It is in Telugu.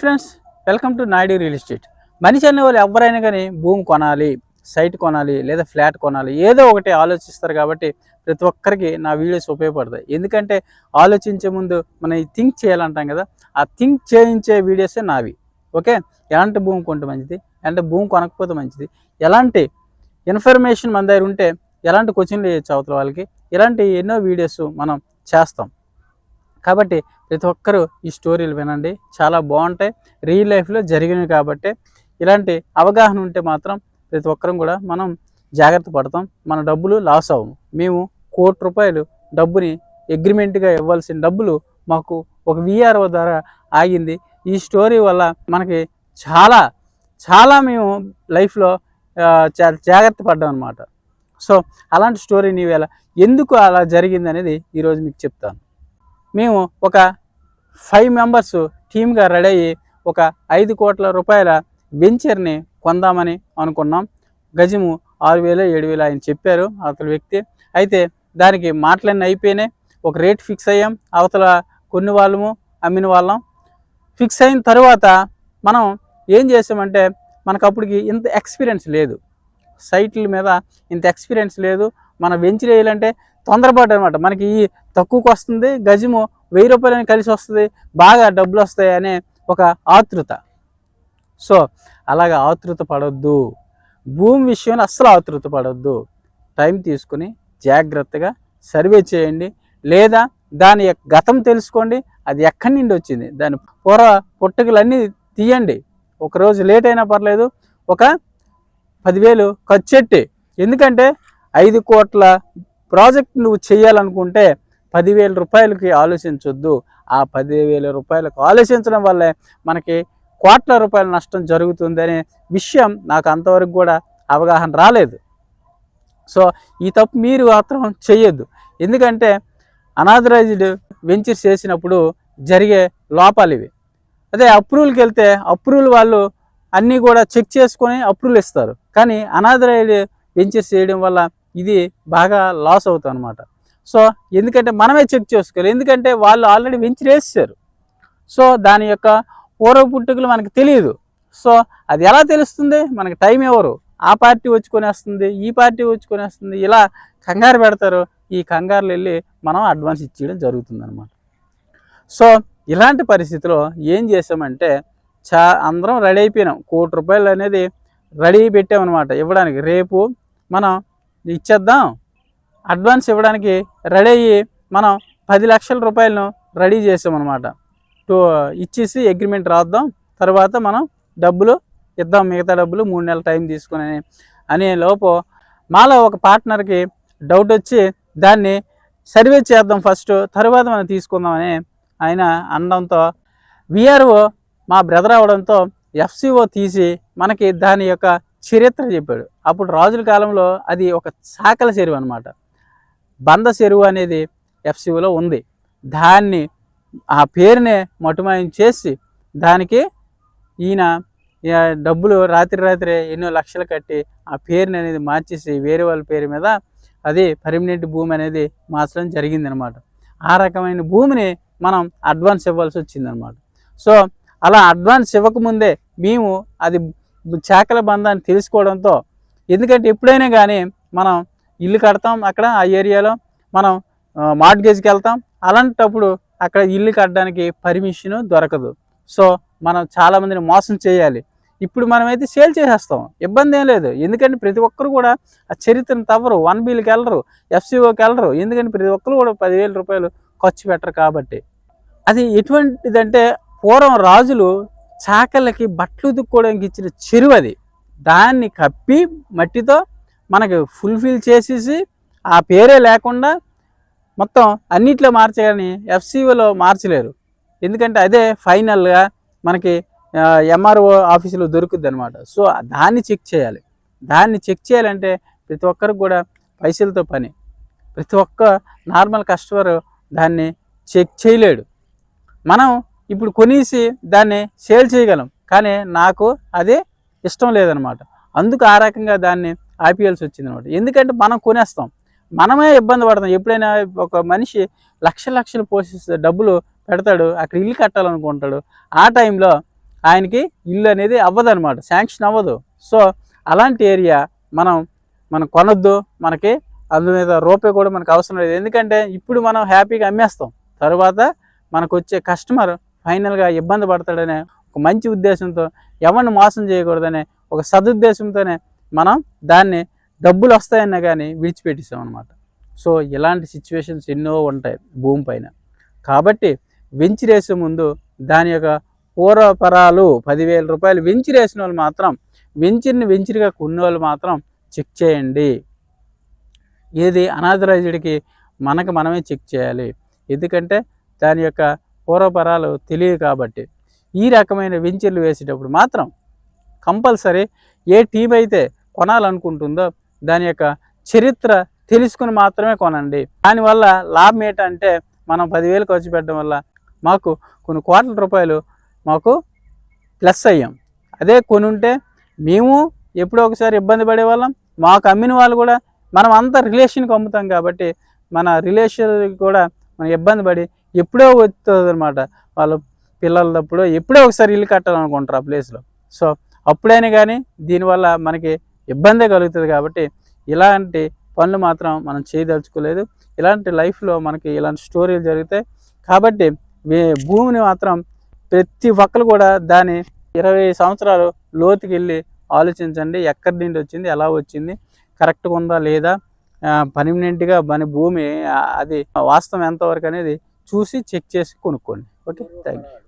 Friends welcome to Naidu real estate. మనిషి అనే వాళ్ళు ఎవరైనా కానీ భూమి కొనాలి సైట్ కొనాలి లేదా ఫ్లాట్ కొనాలి ఏదో ఒకటి ఆలోచిస్తారు కాబట్టి ప్రతి ఒక్కరికి నా వీడియోస్ ఉపయోగపడతాయి. ఎందుకంటే ఆలోచించే ముందు మనం ఈ థింక్ చేయాలంటాం కదా ఆ థింక్ చేయించే వీడియోసే నావి. ఓకే? ఎలాంటి భూమి కొంటే మంచిది? ఎలాంటి భూమి కొనకపోతే మంచిది? ఎలాంటి ఇన్ఫర్మేషన్ మన దగ్గర ఉంటే ఎలాంటి క్వశ్చన్లు వేయచ్చు అవతల వాళ్ళకి? ఇలాంటి ఎన్నో వీడియోస్ మనం చేస్తాం. కాబట్టి ప్రతి ఒక్కరూ ఈ స్టోరీలు వినండి. చాలా బాగుంటాయి. రియల్ లైఫ్లో జరిగినవి కాబట్టి ఇలాంటి అవగాహన ఉంటే మాత్రం ప్రతి ఒక్కరం కూడా మనం జాగ్రత్త పడతాం. మన డబ్బులు లాస్ అవ్వము మేము కోటి రూపాయలు డబ్బుని అగ్రిమెంట్గా ఇవ్వాల్సిన డబ్బులు మాకు ఒక విఆర్ఓ ద్వారా ఆగింది. ఈ స్టోరీ వల్ల మనకి చాలా చాలా మేము లైఫ్లో జాగ్రత్త పడ్డాం అనమాట సో అలాంటి స్టోరీ నీవేళ ఎందుకు అలా జరిగింది అనేది ఈరోజు మీకు చెప్తాను. మేము ఒక ఫైవ్ మెంబర్స్ టీమ్గా రెడీ అయ్యి ఒక ఐదు కోట్ల రూపాయల వెంచర్ని కొందామని అనుకున్నాం. గజము ఆరు వేలు ఏడు వేలు ఆయన చెప్పారు అవతల వ్యక్తి. అయితే దానికి మాటలన్నీ అయిపోయినాయి. ఒక రేట్ ఫిక్స్ అయ్యాం. అవతల కొన్ని వాళ్ళము అమ్మిన వాళ్ళం. ఫిక్స్ అయిన తర్వాత మనం ఏం చేసామంటే మనకు అప్పటికి ఇంత ఎక్స్పీరియన్స్ లేదు. సైట్ల మీద ఇంత ఎక్స్పీరియన్స్ లేదు. మన వెంచర్ వేయాలంటే తొందరపాటు అనమాట మనకి ఈ తక్కువకు వస్తుంది గజము వెయ్యి రూపాయలని కలిసి వస్తుంది బాగా డబ్బులు వస్తాయి అనే ఒక ఆతృత. సో అలాగ ఆతృత పడొద్దు. భూమి విషయంలో అస్సలు ఆతృత పడొద్దు. టైం తీసుకుని జాగ్రత్తగా సర్వే చేయండి. లేదా దాని యొక్క గతం తెలుసుకోండి. అది ఎక్కడి నుండి వచ్చింది? దాని పూర్వ పుట్టుకలన్నీ తీయండి. ఒకరోజు లేట్ అయినా పర్లేదు. ఒక పదివేలు ఖర్చెట్టి ఎందుకంటే ఐదు కోట్ల ప్రాజెక్ట్ నువ్వు చేయాలనుకుంటే పదివేల రూపాయలకి ఆలోచించొద్దు. ఆ పదివేల రూపాయలకు ఆలోచించడం వల్లే మనకి కోట్ల రూపాయల నష్టం జరుగుతుంది అనే విషయం నాకు అంతవరకు కూడా అవగాహన రాలేదు. సో ఈ తప్పు మీరు మాత్రం చేయొద్దు. ఎందుకంటే అనాథరైజ్డ్ వెంచర్స్ చేసినప్పుడు జరిగే లోపాలు ఇవి. అదే అప్రూవల్కి వెళ్తే అప్రూవల్ వాళ్ళు అన్నీ కూడా చెక్ చేసుకొని అప్రూవల్ ఇస్తారు. కానీ అనాథరైజ్డ్ వెంచర్స్ చేయడం వల్ల ఇది బాగా లాస్ అవుతుంది అనమాట సో ఎందుకంటే మనమే చెక్ చేసుకోవాలి. ఎందుకంటే వాళ్ళు ఆల్రెడీ వెంచర్ వేసారు సో దాని యొక్క పూర్వ పుట్టుకలు మనకు తెలియదు. సో అది ఎలా తెలుస్తుంది? మనకి టైం ఎవరు? ఆ పార్టీ వచ్చుకొని వస్తుంది ఈ పార్టీ వచ్చుకొని వస్తుంది ఇలా కంగారు పెడతారు. ఈ కంగారులు వెళ్ళి మనం అడ్వాన్స్ ఇచ్చేయడం జరుగుతుందనమాట సో ఇలాంటి పరిస్థితిలో ఏం చేసామంటే చా అందరం రెడీ అయిపోయినాం. కోటి రూపాయలు అనేది రెడీ పెట్టామన్నమాట. ఇవ్వడానికి. రేపు మనం ఇచ్చేద్దాం. అడ్వాన్స్ ఇవ్వడానికి రెడీ అయ్యి మనం పది లక్షల రూపాయలను రెడీ చేసామన్నమాట. టూ ఇచ్చేసి అగ్రిమెంట్ రాద్దాం. తర్వాత మనం డబ్బులు ఇద్దాం. మిగతా డబ్బులు మూడు నెలల టైం తీసుకుని అనే లోపు మాలో ఒక పార్ట్నర్కి డౌట్ వచ్చి దాన్ని సర్వే చేద్దాం ఫస్ట్. తర్వాత మనం తీసుకుందామని ఆయన అనడంతో విఆర్ఓ మా బ్రదర్ అవడంతో ఎఫ్సిఓ తీసి మనకి దాని యొక్క చరిత్ర చెప్పాడు. అప్పుడు రాజుల కాలంలో అది ఒక శాఖల చెరువు అనమాట బంద చెరువు అనేది ఎఫ్సిఓలో ఉంది. దాన్ని ఆ పేరునే మటుమాయం చేసి దానికి ఈయన డబ్బులు రాత్రి రాత్రి ఎన్నో లక్షలు కట్టి ఆ పేరుని అనేది మార్చేసి వేరే వాళ్ళ పేరు మీద అది పర్మనెంట్ భూమి అనేది మార్చడం జరిగిందనమాట ఆ రకమైన భూమిని మనం అడ్వాన్స్ ఇవ్వాల్సి వచ్చిందనమాట సో అలా అడ్వాన్స్ ఇవ్వకముందే మేము అది చాకల బంధాన్ని తెలుసుకోవడంతో ఎందుకంటే ఎప్పుడైనా కానీ మనం ఇల్లు కడతాం అక్కడ ఆ ఏరియాలో మనం మార్ట్గేజ్కి వెళ్తాం అలాంటప్పుడు అక్కడ ఇల్లు కట్టడానికి పర్మిషన్ దొరకదు. సో మనం చాలామందిని మోసం చేయాలి. ఇప్పుడు మనమైతే సేల్ చేసేస్తాం ఇబ్బంది ఏం లేదు. ఎందుకంటే ప్రతి ఒక్కరు కూడా ఆ చరిత్రను తవ్వరు వన్ బీలకి వెళ్ళరు ఎఫ్సిఓకి వెళ్ళరు. ఎందుకంటే ప్రతి ఒక్కరు కూడా పదివేల రూపాయలు ఖర్చు పెట్టరు కాబట్టి. అది ఎటువంటిదంటే పూర్వం రాజులు చాకళ్ళకి బట్టలు దుక్కోవడానికి ఇచ్చిన చెరువు అది. దాన్ని కప్పి మట్టితో మనకి ఫుల్ఫిల్ చేసేసి ఆ పేరే లేకుండా మొత్తం అన్నిట్లో మార్చేయని ఎఫ్సిఓలో మార్చలేరు. ఎందుకంటే అదే ఫైనల్గా మనకి ఎంఆర్ఓ ఆఫీసులో దొరుకుద్ది అనమాట సో దాన్ని చెక్ చేయాలి. దాన్ని చెక్ చేయాలంటే ప్రతి ఒక్కరికి కూడా పైసలతో పని. ప్రతి ఒక్క నార్మల్ కస్టమర్ దాన్ని చెక్ చేయలేడు. మనం ఇప్పుడు కొనేసి దాన్ని సేల్ చేయగలం. కానీ నాకు అది ఇష్టం లేదనమాట. అందుకు ఆ రకంగా దాన్ని ఆపేయాల్సి వచ్చింది అనమాట ఎందుకంటే మనం కొనేస్తాం. మనమే ఇబ్బంది పడతాం. ఎప్పుడైనా ఒక మనిషి లక్ష లక్షలు పోషిస్తే డబ్బులు పెడతాడు అక్కడ ఇల్లు కట్టాలనుకుంటాడు ఆ టైంలో ఆయనకి ఇల్లు అనేది అవ్వదు అనమాట శాంక్షన్ అవ్వదు. సో అలాంటి ఏరియా మనం మనం కొనొద్దు. మనకి అందు మీద రూపాయి కూడా మనకు అవసరం లేదు. ఎందుకంటే ఇప్పుడు మనం హ్యాపీగా అమ్మేస్తాం. తర్వాత మనకు వచ్చే కస్టమర్ ఫైనల్గా ఇబ్బంది పడతాడనే ఒక మంచి ఉద్దేశంతో ఎవరిని మోసం చేయకూడదనే ఒక సదుద్దేశంతోనే మనం దాన్ని డబ్బులు వస్తాయన్నా కానీ విడిచిపెట్టేసాం అనమాట సో ఇలాంటి సిచ్యువేషన్స్ ఎన్నో ఉంటాయి భూమి పైన. కాబట్టి వెంచిరేసే ముందు దాని యొక్క పూర్వపరాలు పదివేల రూపాయలు వెంచిరేసిన వాళ్ళు మాత్రం వెంచిరిని వెంచిరిగా కొన్న వాళ్ళు మాత్రం చెక్ చేయండి. ఏది అనాథరైజ్డ్కి మనకు మనమే చెక్ చేయాలి. ఎందుకంటే దాని యొక్క పూర్వపరాలు తెలియదు కాబట్టి. ఈ రకమైన వెంచర్లు వేసేటప్పుడు మాత్రం కంపల్సరీ ఏ టీం అయితే కొనాలనుకుంటుందో దాని యొక్క చరిత్ర తెలుసుకుని మాత్రమే కొనండి. దానివల్ల లాభం ఏంటంటే మనం పదివేలు ఖర్చు పెట్టడం వల్ల మాకు కొన్ని కోట్ల రూపాయలు మాకు ప్లస్ అయ్యాం. అదే కొని ఉంటే మేము ఎప్పుడో ఒకసారి ఇబ్బంది పడేవాళ్ళం. మాకు అమ్మిన వాళ్ళు కూడా మనం అంతా రిలేషన్కి అమ్ముతాం కాబట్టి మన రిలేషన్ కూడా మనం ఇబ్బంది పడి ఎప్పుడో వస్తుంది అనమాట వాళ్ళు పిల్లలప్పుడు ఎప్పుడో ఒకసారి ఇల్లు కట్టాలనుకుంటారు ఆ ప్లేస్లో. సో అప్పుడైనా కానీ దీనివల్ల మనకి ఇబ్బందే కలుగుతుంది కాబట్టి ఇలాంటి పనులు మాత్రం మనం చేయదలుచుకోలేదు. ఇలాంటి లైఫ్లో మనకి ఇలాంటి స్టోరీలు జరుగుతాయి కాబట్టి వే- భూమిని మాత్రం ప్రతి ఒక్కరు కూడా దాని ఇరవై సంవత్సరాలు లోతుకి వెళ్ళి ఆలోచించండి. ఎక్కడి నుండి వచ్చింది ఎలా వచ్చింది కరెక్ట్గా ఉందా లేదా? పర్మనెంట్గా మన భూమి అది వాస్తవం ఎంతవరకు అనేది చూసి చెక్ చేసి కొనుక్కోండి. Okay thank you